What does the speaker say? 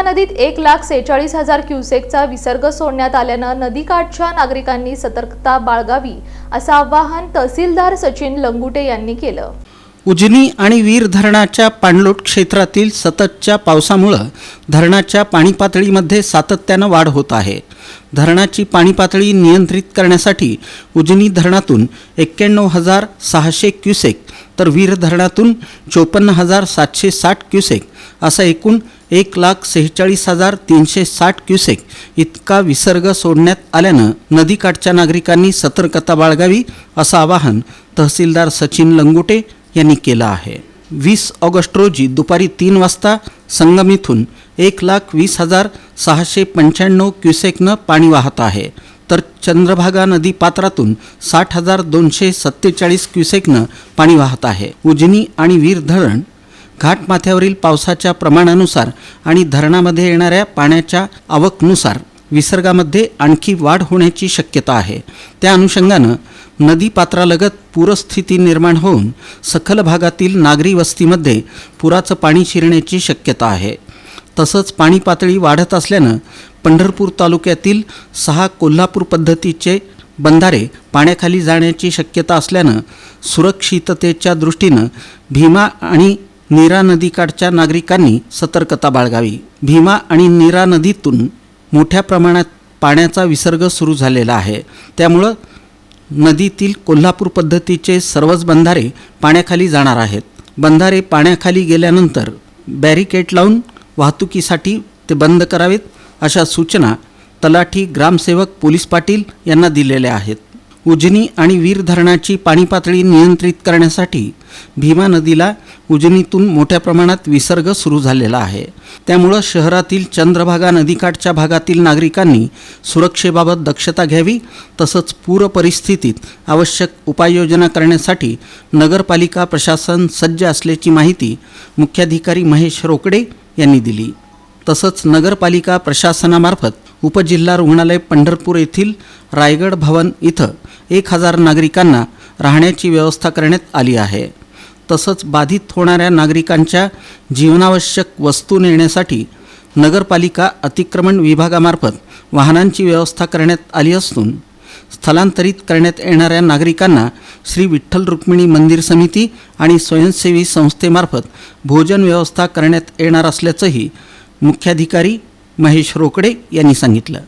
भीमा नदीत एक लाख सेहेचाळीस हजार क्युसेकचा विसर्ग सोडण्यात आल्यानं नदीकाठच्या नागरिकांनी सतर्कता बाळगावी असं आवाहन तहसीलदार सचिन लंगुटे यांनी केलं. उजनी आणि वीर धरणाच्या पाणलोट क्षेत्रातील सततच्या पावसामुळं धरणाच्या पाणी पातळीमध्ये सातत्यानं वाढ होत आहे. धरणाची पाणी पातळी नियंत्रित करण्यासाठी उजनी धरणातून एक्क्याण्णव हजार सहाशे क्युसेक तर वीर धरणातून चोपन्न हजार सातशे साठ क्युसेक असा एकूण एक लाख सेहेचाळीस हजार तीनशे साठ क्युसेक इतका विसर्ग सोडण्यात आल्यानं नदीकाठच्या नागरिकांनी सतर्कता बाळगावी असं आवाहन तहसीलदार सचिन लंगुटे यांनी केलं आहे. वीस ऑगस्ट रोजी दुपारी तीन वाजता संगम इथून एक लाख वीस हजार सहाशे पंच्याण्णव क्युसेकनं पाणी वाहत आहे. तर चंद्रभागा नदी पात्रातून साठ हजार दोनशे सत्तेचाळीस क्युसेकनं पाणी वाहत आहे. उजनी आणि वीर धरण घाटमाथ्यावरील पावसाच्या प्रमाणानुसार आणि धरणामध्ये येणाऱ्या पाण्याच्या आवकनुसार विसर्गामध्ये आणखी वाढ होण्याची शक्यता आहे. त्या अनुषंगानं नदी पात्रालगत पूरस्थिती निर्माण होऊन सखल भागातील नागरी वस्तीमध्ये पुराचं पाणी शिरण्याची शक्यता आहे. तसंच पाणी पातळी वाढत असल्यानं पंढरपूर तालुक्यातील सहा कोल्हापूर पद्धतीचे बंधारे पाण्याखाली जाण्याची शक्यता असल्यानं सुरक्षिततेच्या दृष्टीनं भीमा आणि नीरा नदीकाठच्या नागरिकांनी सतर्कता बाळगावी. भीमा आणि नीरा नदीतून मोठ्या प्रमाणात पाण्याचा विसर्ग सुरू झालेला आहे. त्यामुळं नदीतील कोल्हापूर पद्धतीचे सर्वच बंधारे पाण्याखाली जाणार आहेत. बंधारे पाण्याखाली गेल्यानंतर बॅरिकेड लावून वाहतुकीसाठी ते बंद करावेत अशा सूचना तलाठी ग्रामसेवक पोलीस पाटील यांना दिलेल्या आहेत. उजनी आणि वीर धरणाची पाणी पातळी नियंत्रित करण्यासाठी भीमा नदीला उजनीतून मोठ्या प्रमाणात विसर्ग सुरू झालेला आहे. त्यामुळं शहरातील चंद्रभागा नदीकाठच्या भागातील नागरिकांनी सुरक्षेबाबत दक्षता घ्यावी तसंच पूर परिस्थितीत आवश्यक उपाययोजना करण्यासाठी नगरपालिका प्रशासन सज्ज असल्याची माहिती मुख्याधिकारी महेश रोकडे यांनी दिली. तसंच नगरपालिका प्रशासनामार्फत उपजिल्हा रुग्णालय पंढरपूर येथील रायगड भवन इथं एक हजार नागरिकांना राहण्याची व्यवस्था करण्यात आली आहे. तसंच बाधित होणाऱ्या नागरिकांच्या जीवनावश्यक वस्तू नेण्यासाठी नगरपालिका अतिक्रमण विभागामार्फत वाहनांची व्यवस्था करण्यात आली असून स्थलांतरित करण्यात येणाऱ्या नागरिकांना श्री विठ्ठल रुक्मिणी मंदिर समिती आणि स्वयंसेवी संस्थेमार्फत भोजन व्यवस्था करण्यात येणार असल्याचंही मुख्याधिकारी महेश रोकडे यांनी सांगितलं.